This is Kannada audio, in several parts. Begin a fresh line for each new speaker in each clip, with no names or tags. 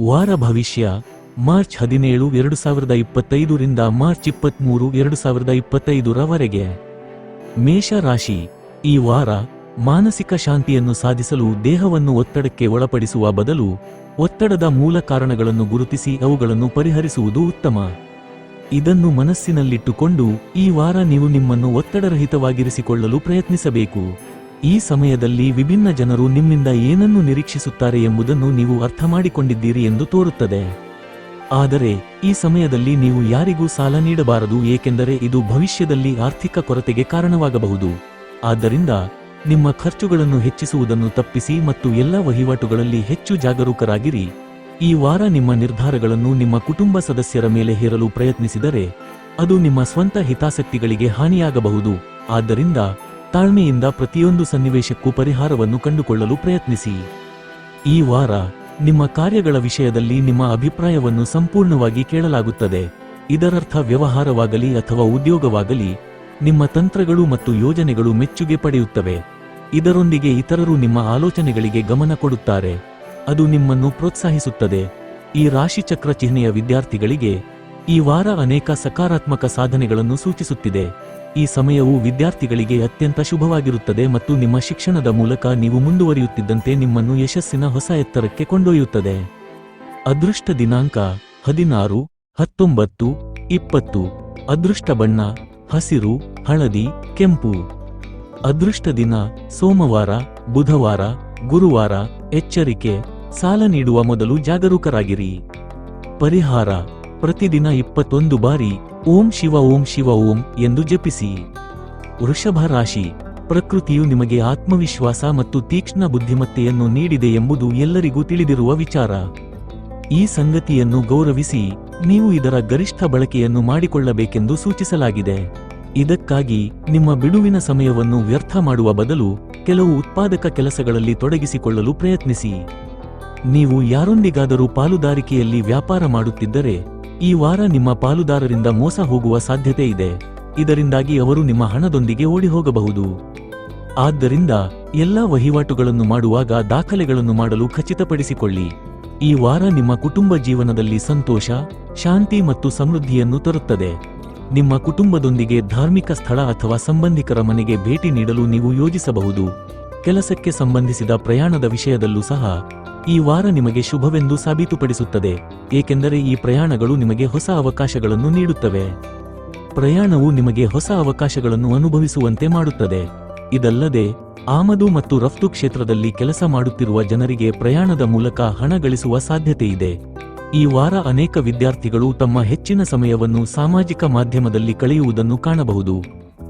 ವಾರ ಭವಿಷ್ಯ, ಮಾರ್ಚ್ ಹದಿನೇಳು, ಎರಡು ಸಾವಿರದ ಇಪ್ಪತ್ತೈದರಿಂದ ಮಾರ್ಚ್ ಇಪ್ಪತ್ತ್ಮೂರು ಎರಡು ಸಾವಿರದ ಇಪ್ಪತ್ತೈದರವರೆಗೆ ಮೇಷ ರಾಶಿ ಈ ವಾರ ಮಾನಸಿಕ ಶಾಂತಿಯನ್ನು ಸಾಧಿಸಲು ದೇಹವನ್ನು ಒತ್ತಡಕ್ಕೆ ಒಳಪಡಿಸುವ ಬದಲು ಒತ್ತಡದ ಮೂಲ ಕಾರಣಗಳನ್ನು ಗುರುತಿಸಿ ಅವುಗಳನ್ನು ಪರಿಹರಿಸುವುದು ಉತ್ತಮ. ಇದನ್ನು ಮನಸ್ಸಿನಲ್ಲಿಟ್ಟುಕೊಂಡು ಈ ವಾರ ನೀವು ನಿಮ್ಮನ್ನು ಒತ್ತಡರಹಿತವಾಗಿರಿಸಿಕೊಳ್ಳಲು ಪ್ರಯತ್ನಿಸಬೇಕು. ಈ ಸಮಯದಲ್ಲಿ ವಿಭಿನ್ನ ಜನರು ನಿಮ್ಮಿಂದ ಏನನ್ನು ನಿರೀಕ್ಷಿಸುತ್ತಾರೆ ಎಂಬುದನ್ನು ನೀವು ಅರ್ಥ ಮಾಡಿಕೊಂಡಿದ್ದೀರಿ ಎಂದು ತೋರುತ್ತದೆ. ಆದರೆ, ಈ ಸಮಯದಲ್ಲಿ ನೀವು ಯಾರಿಗೂ ಸಾಲ ನೀಡಬಾರದು, ಏಕೆಂದರೆ ಇದು ಭವಿಷ್ಯದಲ್ಲಿ ಆರ್ಥಿಕ ಕೊರತೆಗೆ ಕಾರಣವಾಗಬಹುದು. ಆದ್ದರಿಂದ, ನಿಮ್ಮ ಖರ್ಚುಗಳನ್ನು ಹೆಚ್ಚಿಸುವುದನ್ನು ತಪ್ಪಿಸಿ ಮತ್ತು ಎಲ್ಲ ವಹಿವಾಟುಗಳಲ್ಲಿ ಹೆಚ್ಚು ಜಾಗರೂಕರಾಗಿರಿ. ಈ ವಾರ ನಿಮ್ಮ ನಿರ್ಧಾರಗಳನ್ನು ನಿಮ್ಮ ಕುಟುಂಬ ಸದಸ್ಯರ ಮೇಲೆ ಹೇರಲು ಪ್ರಯತ್ನಿಸಿದರೆ, ಅದು ನಿಮ್ಮ ಸ್ವಂತ ಹಿತಾಸಕ್ತಿಗಳಿಗೆ ಹಾನಿಯಾಗಬಹುದು. ಆದ್ದರಿಂದ ತಾಳ್ಮೆಯಿಂದ ಪ್ರತಿಯೊಂದು ಸನ್ನಿವೇಶಕ್ಕೂ ಪರಿಹಾರವನ್ನು ಕಂಡುಕೊಳ್ಳಲು ಪ್ರಯತ್ನಿಸಿ. ಈ ವಾರ ನಿಮ್ಮ ಕಾರ್ಯಗಳ ವಿಷಯದಲ್ಲಿ ನಿಮ್ಮ ಅಭಿಪ್ರಾಯವನ್ನು ಸಂಪೂರ್ಣವಾಗಿ ಕೇಳಲಾಗುತ್ತದೆ. ಇದರರ್ಥ ವ್ಯವಹಾರವಾಗಲಿ ಅಥವಾ ಉದ್ಯೋಗವಾಗಲಿ, ನಿಮ್ಮ ತಂತ್ರಗಳು ಮತ್ತು ಯೋಜನೆಗಳು ಮೆಚ್ಚುಗೆ ಪಡೆಯುತ್ತವೆ. ಇದರೊಂದಿಗೆ ಇತರರು ನಿಮ್ಮ ಆಲೋಚನೆಗಳಿಗೆ ಗಮನ ಕೊಡುತ್ತಾರೆ. ಅದು ನಿಮ್ಮನ್ನು ಪ್ರೋತ್ಸಾಹಿಸುತ್ತದೆ. ಈ ರಾಶಿಚಕ್ರ ಚಿಹ್ನೆಯ ವಿದ್ಯಾರ್ಥಿಗಳಿಗೆ ಈ ವಾರ ಅನೇಕ ಸಕಾರಾತ್ಮಕ ಸಾಧನೆಗಳನ್ನು ಸೂಚಿಸುತ್ತಿದೆ. ಈ ಸಮಯವು ವಿದ್ಯಾರ್ಥಿಗಳಿಗೆ ಅತ್ಯಂತ ಶುಭವಾಗಿರುತ್ತದೆ ಮತ್ತು ನಿಮ್ಮ ಶಿಕ್ಷಣದ ಮೂಲಕ ನೀವು ಮುಂದುವರಿಯುತ್ತಿದ್ದಂತೆ ನಿಮ್ಮನ್ನು ಯಶಸ್ಸಿನ ಹೊಸ ಎತ್ತರಕ್ಕೆ ಕೊಂಡೊಯ್ಯುತ್ತದೆ. ಅದೃಷ್ಟ ದಿನಾಂಕ ಹದಿನಾರು, ಹತ್ತೊಂಬತ್ತು, ಇಪ್ಪತ್ತು. ಅದೃಷ್ಟ ಬಣ್ಣ, ಹಸಿರು, ಹಳದಿ, ಕೆಂಪು. ಅದೃಷ್ಟ ದಿನ ಸೋಮವಾರ, ಬುಧವಾರ, ಗುರುವಾರ. ಎಚ್ಚರಿಕೆ, ಸಾಲ ನೀಡುವ ಮೊದಲು ಜಾಗರೂಕರಾಗಿರಿ. ಪರಿಹಾರ, ಪ್ರತಿದಿನ ಇಪ್ಪತ್ತೊಂದು ಬಾರಿ. ಓಂ ಶಿವ ಓಂ ಶಿವ ಓಂ ಎಂದು ಜಪಿಸಿ. ವೃಷಭ ರಾಶಿ, ಪ್ರಕೃತಿಯು ನಿಮಗೆ ಆತ್ಮವಿಶ್ವಾಸ ಮತ್ತು ತೀಕ್ಷ್ಣ ಬುದ್ಧಿಮತ್ತೆಯನ್ನು ನೀಡಿದೆ ಎಂಬುದು ಎಲ್ಲರಿಗೂ ತಿಳಿದಿರುವ ವಿಚಾರ. ಈ ಸಂಗತಿಯನ್ನು ಗೌರವಿಸಿ, ನೀವು ಇದರ ಗರಿಷ್ಠ ಬಳಕೆಯನ್ನು ಮಾಡಿಕೊಳ್ಳಬೇಕೆಂದು ಸೂಚಿಸಲಾಗಿದೆ. ಇದಕ್ಕಾಗಿ, ನಿಮ್ಮ ಬಿಡುವಿನ ಸಮಯವನ್ನು ವ್ಯರ್ಥ ಮಾಡುವ ಬದಲು, ಕೆಲವು ಉತ್ಪಾದಕ ಕೆಲಸಗಳಲ್ಲಿ ತೊಡಗಿಸಿಕೊಳ್ಳಲು ಪ್ರಯತ್ನಿಸಿ. ನೀವು ಯಾರೊಂದಿಗಾದರೂ ಪಾಲುದಾರಿಕೆಯಲ್ಲಿ ವ್ಯಾಪಾರ ಮಾಡುತ್ತಿದ್ದರೆ ಈ ವಾರ ನಿಮ್ಮ ಪಾಲುದಾರರಿಂದ ಮೋಸ ಹೋಗುವ ಸಾಧ್ಯತೆ ಇದೆ. ಇದರಿಂದಾಗಿ ಅವರು ನಿಮ್ಮ ಹಣದೊಂದಿಗೆ ಓಡಿ ಹೋಗಬಹುದು ಆದ್ದರಿಂದ ಎಲ್ಲಾ ವಹಿವಾಟುಗಳನ್ನು ಮಾಡುವಾಗ ದಾಖಲೆಗಳನ್ನು ಮಾಡಲು ಖಚಿತಪಡಿಸಿಕೊಳ್ಳಿ. ಈ ವಾರ ನಿಮ್ಮ ಕುಟುಂಬ ಜೀವನದಲ್ಲಿ ಸಂತೋಷ, ಶಾಂತಿ ಮತ್ತು ಸಮೃದ್ಧಿಯನ್ನು ತರುತ್ತದೆ. ನಿಮ್ಮ ಕುಟುಂಬದೊಂದಿಗೆ ಧಾರ್ಮಿಕ ಸ್ಥಳ ಅಥವಾ ಸಂಬಂಧಿಕರ ಮನೆಗೆ ಭೇಟಿ ನೀಡಲು ನೀವು ಯೋಜಿಸಬಹುದು. ಕೆಲಸಕ್ಕೆ ಸಂಬಂಧಿಸಿದ ಪ್ರಯಾಣದ ವಿಷಯದಲ್ಲೂ ಸಹ ಈ ವಾರ ನಿಮಗೆ ಶುಭವೆಂದು ಸಾಬೀತುಪಡಿಸುತ್ತದೆ, ಏಕೆಂದರೆ ಈ ಪ್ರಯಾಣಗಳು ನಿಮಗೆ ಹೊಸ ಅವಕಾಶಗಳನ್ನು ನೀಡುತ್ತವೆ. ಪ್ರಯಾಣವು ನಿಮಗೆ ಹೊಸ ಅವಕಾಶಗಳನ್ನು ಅನುಭವಿಸುವಂತೆ ಮಾಡುತ್ತದೆ. ಇದಲ್ಲದೆ, ಆಮದು ಮತ್ತು ರಫ್ತು ಕ್ಷೇತ್ರದಲ್ಲಿ ಕೆಲಸ ಮಾಡುತ್ತಿರುವ ಜನರಿಗೆ ಪ್ರಯಾಣದ ಮೂಲಕ ಹಣ ಗಳಿಸುವ ಸಾಧ್ಯತೆಯಿದೆ. ಈ ವಾರ ಅನೇಕ ವಿದ್ಯಾರ್ಥಿಗಳು ತಮ್ಮ ಹೆಚ್ಚಿನ ಸಮಯವನ್ನು ಸಾಮಾಜಿಕ ಮಾಧ್ಯಮದಲ್ಲಿ ಕಳೆಯುವುದನ್ನು ಕಾಣಬಹುದು.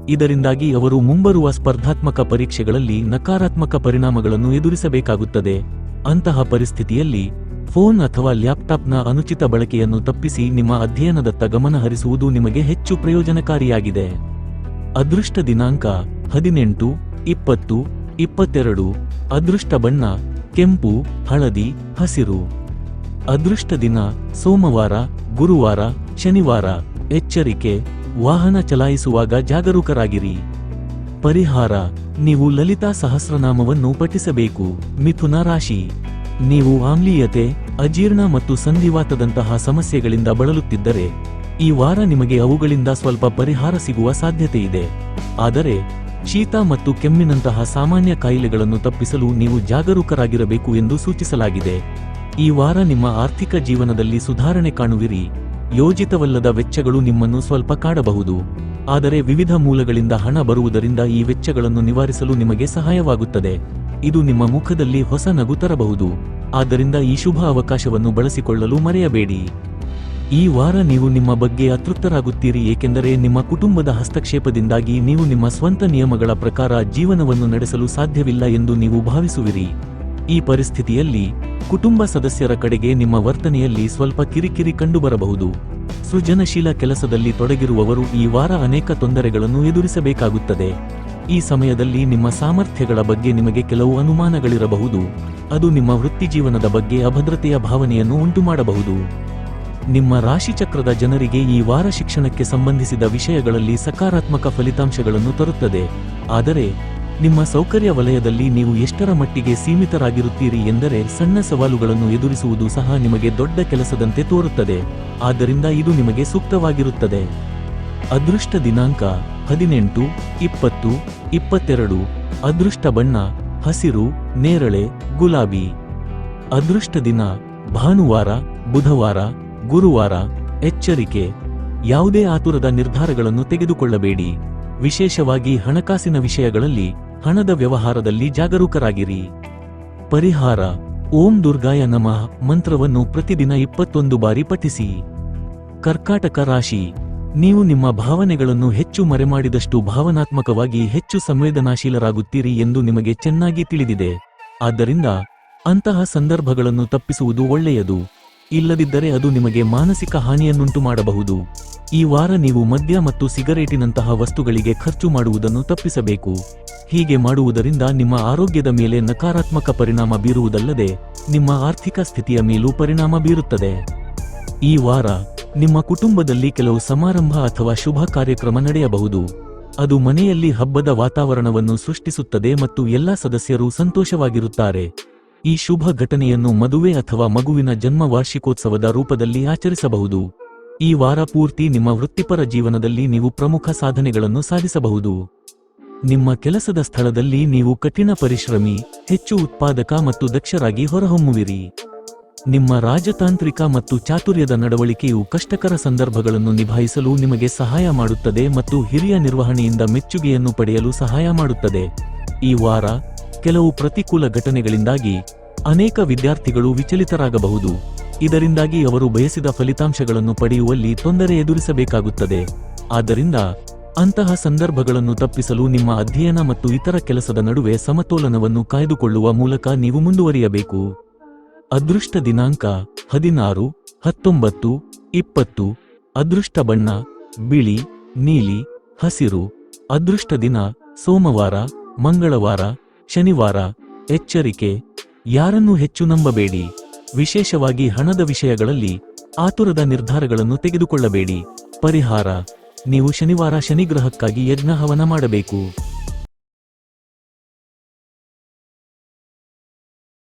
ಇದರಿಂದಾಗಿ ಅವರು ಮುಂಬರುವ ಸ್ಪರ್ಧಾತ್ಮಕ ಪರೀಕ್ಷೆಗಳಲ್ಲಿ ನಕಾರಾತ್ಮಕ ಪರಿಣಾಮಗಳನ್ನು ಎದುರಿಸಬೇಕಾಗುತ್ತದೆ. ಅಂತಹ ಪರಿಸ್ಥಿತಿಯಲ್ಲಿ ಫೋನ್ ಅಥವಾ ಲ್ಯಾಪ್ಟಾಪ್ನ ಅನುಚಿತ ಬಳಕೆಯನ್ನು ತಪ್ಪಿಸಿ ನಿಮ್ಮ ಅಧ್ಯಯನದತ್ತ ಗಮನ ಹರಿಸುವುದು ನಿಮಗೆ ಹೆಚ್ಚು ಪ್ರಯೋಜನಕಾರಿಯಾಗಿದೆ. ಅದೃಷ್ಟ ದಿನಾಂಕ ಹದಿನೆಂಟು, ಇಪ್ಪತ್ತು, ಇಪ್ಪತ್ತೆರಡು, ಅದೃಷ್ಟ ಬಣ್ಣ, ಕೆಂಪು, ಹಳದಿ, ಹಸಿರು. ಅದೃಷ್ಟ ದಿನ ಸೋಮವಾರ, ಗುರುವಾರ, ಶನಿವಾರ, ಎಚ್ಚರಿಕೆ, ವಾಹನ ಚಲಾಯಿಸುವಾಗ ಜಾಗರೂಕರಾಗಿರಿ. ಪರಿಹಾರ ನೀವು ಲಲಿತಾ ಸಹಸ್ರನಾಮವನ್ನು ಪಠಿಸಬೇಕು. ಮಿಥುನ ರಾಶಿ. ನೀವು ಆಮ್ಲೀಯತೆ ಅಜೀರ್ಣ ಮತ್ತು ಸಂಧಿವಾತದಂತಹ ಸಮಸ್ಯೆಗಳಿಂದ ಬಳಲುತ್ತಿದ್ದರೆ, ಈ ವಾರ ನಿಮಗೆ ಅವುಗಳಿಂದ ಸ್ವಲ್ಪ ಪರಿಹಾರ ಸಿಗುವ ಸಾಧ್ಯತೆಯಿದೆ. ಆದರೆ, ಶೀತ ಮತ್ತು ಕೆಮ್ಮಿನಂತಹ ಸಾಮಾನ್ಯ ಕಾಯಿಲೆಗಳನ್ನು ತಪ್ಪಿಸಲು ನೀವು ಜಾಗರೂಕರಾಗಿರಬೇಕು ಎಂದು ಸೂಚಿಸಲಾಗಿದೆ. ಈ ವಾರ ನಿಮ್ಮ ಆರ್ಥಿಕ ಜೀವನದಲ್ಲಿ ಸುಧಾರಣೆ ಕಾಣುವಿರಿ. ಯೋಜಿತವಲ್ಲದ ವೆಚ್ಚಗಳು ನಿಮ್ಮನ್ನು ಸ್ವಲ್ಪ ಕಾಡಬಹುದು. ಆದರೆ ವಿವಿಧ ಮೂಲಗಳಿಂದ ಹಣ ಬರುವುದರಿಂದ ಈ ವೆಚ್ಚಗಳನ್ನು ನಿವಾರಿಸಲು ನಿಮಗೆ ಸಹಾಯವಾಗುತ್ತದೆ. ಇದು ನಿಮ್ಮ ಮುಖದಲ್ಲಿ ಹೊಸ ನಗು ತರಬಹುದು. ಆದ್ದರಿಂದ ಈ ಶುಭ ಅವಕಾಶವನ್ನು ಬಳಸಿಕೊಳ್ಳಲು ಮರೆಯಬೇಡಿ. ಈ ವಾರ ನೀವು ನಿಮ್ಮ ಬಗ್ಗೆ ಅತೃಪ್ತರಾಗುತ್ತೀರಿ, ಏಕೆಂದರೆ ನಿಮ್ಮ ಕುಟುಂಬದ ಹಸ್ತಕ್ಷೇಪದಿಂದಾಗಿ ನೀವು ನಿಮ್ಮ ಸ್ವಂತ ನಿಯಮಗಳ ಪ್ರಕಾರ ಜೀವನವನ್ನು ನಡೆಸಲು ಸಾಧ್ಯವಿಲ್ಲ ಎಂದು ನೀವು ಭಾವಿಸುವಿರಿ. ಈ ಪರಿಸ್ಥಿತಿಯಲ್ಲಿ ಕುಟುಂಬ ಸದಸ್ಯರ ಕಡೆಗೆ ನಿಮ್ಮ ವರ್ತನೆಯಲ್ಲಿ ಸ್ವಲ್ಪ ಕಿರಿಕಿರಿ ಕಂಡುಬರಬಹುದು. ಸೃಜನಶೀಲ ಕೆಲಸದಲ್ಲಿ ತೊಡಗಿರುವವರು ಈ ವಾರ ಅನೇಕ ತೊಂದರೆಗಳನ್ನು ಎದುರಿಸಬೇಕಾಗುತ್ತದೆ. ಈ ಸಮಯದಲ್ಲಿ ನಿಮ್ಮ ಸಾಮರ್ಥ್ಯಗಳ ಬಗ್ಗೆ ನಿಮಗೆ ಕೆಲವು ಅನುಮಾನಗಳಿರಬಹುದು. ಅದು ನಿಮ್ಮ ವೃತ್ತಿಜೀವನದ ಬಗ್ಗೆ ಅಭದ್ರತೆಯ ಭಾವನೆಯನ್ನು ಉಂಟುಮಾಡಬಹುದು. ನಿಮ್ಮ ರಾಶಿಚಕ್ರದ ಜನರಿಗೆ ಈ ವಾರ ಶಿಕ್ಷಣಕ್ಕೆ ಸಂಬಂಧಿಸಿದ ವಿಷಯಗಳಲ್ಲಿ ಸಕಾರಾತ್ಮಕ ಫಲಿತಾಂಶಗಳನ್ನು ತರುತ್ತದೆ. ಆದರೆ ನಿಮ್ಮ ಸೌಕರ್ಯ ವಲಯದಲ್ಲಿ ನೀವು ಎಷ್ಟರ ಮಟ್ಟಿಗೆ ಸೀಮಿತರಾಗಿರುತ್ತೀರಿ ಎಂದರೆ ಸಣ್ಣ ಸವಾಲುಗಳನ್ನು ಎದುರಿಸುವುದು ಸಹ ನಿಮಗೆ ದೊಡ್ಡ ಕೆಲಸದಂತೆ ತೋರುತ್ತದೆ. ಆದ್ದರಿಂದ ಇದು ನಿಮಗೆ ಸೂಕ್ತವಾಗಿರುತ್ತದೆ. ಅದೃಷ್ಟ ದಿನಾಂಕ ಹದಿನೆಂಟು, ಇಪ್ಪತ್ತು, ಇಪ್ಪತ್ತೆರಡು. ಅದೃಷ್ಟ ಬಣ್ಣ ಹಸಿರು, ನೇರಳೆ, ಗುಲಾಬಿ. ಅದೃಷ್ಟ ದಿನ ಭಾನುವಾರ, ಬುಧವಾರ, ಗುರುವಾರ. ಎಚ್ಚರಿಕೆ ಯಾವುದೇ ಆತುರದ ನಿರ್ಧಾರಗಳನ್ನು ತೆಗೆದುಕೊಳ್ಳಬೇಡಿ. ವಿಶೇಷವಾಗಿ ಹಣಕಾಸಿನ ವಿಷಯಗಳಲ್ಲಿ ಹಣದ ವ್ಯವಹಾರದಲ್ಲಿ ಜಾಗರೂಕರಾಗಿರಿ. ಪರಿಹಾರ, ಓಂ ದುರ್ಗಾಯ ನಮಃ, ಮಂತ್ರವನ್ನು ಪ್ರತಿದಿನ ಇಪ್ಪತ್ತೊಂದು ಬಾರಿ ಪಠಿಸಿ. ಕರ್ಕಾಟಕ ರಾಶಿ, ನೀವು ನಿಮ್ಮ ಭಾವನೆಗಳನ್ನು ಹೆಚ್ಚು ಮರೆಮಾಡಿದಷ್ಟು ಭಾವನಾತ್ಮಕವಾಗಿ ಹೆಚ್ಚು ಸಂವೇದನಾಶೀಲರಾಗುತ್ತೀರಿ ಎಂದು ನಿಮಗೆ ಚೆನ್ನಾಗಿ ತಿಳಿದಿದೆ. ಆದ್ದರಿಂದ ಅಂತಹ ಸಂದರ್ಭಗಳನ್ನು ತಪ್ಪಿಸುವುದು ಒಳ್ಳೆಯದು. ಇಲ್ಲದಿದ್ದರೆ ಅದು ನಿಮಗೆ ಮಾನಸಿಕ ಹಾನಿಯನ್ನುಂಟು ಮಾಡಬಹುದು. ಈ ವಾರ ನೀವು ಮದ್ಯ ಮತ್ತು ಸಿಗರೇಟಿನಂತಹ ವಸ್ತುಗಳಿಗೆ ಖರ್ಚು ಮಾಡುವುದನ್ನು ತಪ್ಪಿಸಬೇಕು. ಹೀಗೆ ಮಾಡುವುದರಿಂದ ನಿಮ್ಮ ಆರೋಗ್ಯದ ಮೇಲೆ ನಕಾರಾತ್ಮಕ ಪರಿಣಾಮ ಬೀರುವುದಲ್ಲದೆ ನಿಮ್ಮ ಆರ್ಥಿಕ ಸ್ಥಿತಿಯ ಮೇಲೂ ಪರಿಣಾಮ ಬೀರುತ್ತದೆ. ಈ ವಾರ ನಿಮ್ಮ ಕುಟುಂಬದಲ್ಲಿ ಕೆಲವು ಸಮಾರಂಭ ಅಥವಾ ಶುಭ ಕಾರ್ಯಕ್ರಮ ನಡೆಯಬಹುದು. ಅದು ಮನೆಯಲ್ಲಿ ಹಬ್ಬದ ವಾತಾವರಣವನ್ನು ಸೃಷ್ಟಿಸುತ್ತದೆ ಮತ್ತು ಎಲ್ಲಾ ಸದಸ್ಯರು ಸಂತೋಷವಾಗಿರುತ್ತಾರೆ. ಈ ಶುಭ ಘಟನೆಯನ್ನು ಮದುವೆ ಅಥವಾ ಮಗುವಿನ ಜನ್ಮ ವಾರ್ಷಿಕೋತ್ಸವದ ರೂಪದಲ್ಲಿ ಆಚರಿಸಬಹುದು. ಈ ವಾರ ಪೂರ್ತಿ ನಿಮ್ಮ ವೃತ್ತಿಪರ ಜೀವನದಲ್ಲಿ ನೀವು ಪ್ರಮುಖ ಸಾಧನೆಗಳನ್ನು ಸಾಧಿಸಬಹುದು. ನಿಮ್ಮ ಕೆಲಸದ ಸ್ಥಳದಲ್ಲಿ ನೀವು ಕಠಿಣ ಪರಿಶ್ರಮಿ, ಹೆಚ್ಚು ಉತ್ಪಾದಕ ಮತ್ತು ದಕ್ಷರಾಗಿ ಹೊರಹೊಮ್ಮುವಿರಿ. ನಿಮ್ಮ ರಾಜತಾಂತ್ರಿಕ ಮತ್ತು ಚಾತುರ್ಯದ ನಡವಳಿಕೆಯು ಕಷ್ಟಕರ ಸಂದರ್ಭಗಳನ್ನು ನಿಭಾಯಿಸಲು ನಿಮಗೆ ಸಹಾಯ ಮಾಡುತ್ತದೆ ಮತ್ತು ಹಿರಿಯ ನಿರ್ವಹಣೆಯಿಂದ ಮೆಚ್ಚುಗೆಯನ್ನು ಪಡೆಯಲು ಸಹಾಯ ಮಾಡುತ್ತದೆ. ಈ ವಾರ, ಕೆಲವು ಪ್ರತಿಕೂಲ ಘಟನೆಗಳಿಂದಾಗಿ ಅನೇಕ ವಿದ್ಯಾರ್ಥಿಗಳು ವಿಚಲಿತರಾಗಬಹುದು. ಇದರಿಂದಾಗಿ ಅವರು ಬಯಸಿದ ಫಲಿತಾಂಶಗಳನ್ನು ಪಡೆಯುವಲ್ಲಿ ತೊಂದರೆ ಎದುರಿಸಬೇಕಾಗುತ್ತದೆ. ಆದ್ದರಿಂದ ಅಂತಹ ಸಂದರ್ಭಗಳನ್ನು ತಪ್ಪಿಸಲು ನಿಮ್ಮ ಅಧ್ಯಯನ ಮತ್ತು ಇತರ ಕೆಲಸದ ನಡುವೆ ಸಮತೋಲನವನ್ನು ಕಾಯ್ದುಕೊಳ್ಳುವ ಮೂಲಕ ನೀವು ಮುಂದುವರಿಯಬೇಕು. ಅದೃಷ್ಟ ದಿನಾಂಕ ಹದಿನಾರು, ಹತ್ತೊಂಬತ್ತು, ಇಪ್ಪತ್ತು. ಅದೃಷ್ಟ ಬಣ್ಣ, ಬಿಳಿ, ನೀಲಿ, ಹಸಿರು. ಅದೃಷ್ಟ ದಿನ ಸೋಮವಾರ, ಮಂಗಳವಾರ, ಶನಿವಾರ. ಎಚ್ಚರಿಕೆ, ಯಾರನ್ನೂ ಹೆಚ್ಚು ನಂಬಬೇಡಿ. ವಿಶೇಷವಾಗಿ ಹಣದ ವಿಷಯಗಳಲ್ಲಿ ಆತುರದ ನಿರ್ಧಾರಗಳನ್ನು ತೆಗೆದುಕೊಳ್ಳಬೇಡಿ. ಪರಿಹಾರ ನೀವು ಶನಿವಾರ ಶನಿಗ್ರಹಕ್ಕಾಗಿ ಯಜ್ಞ ಹವನ ಮಾಡಬೇಕು.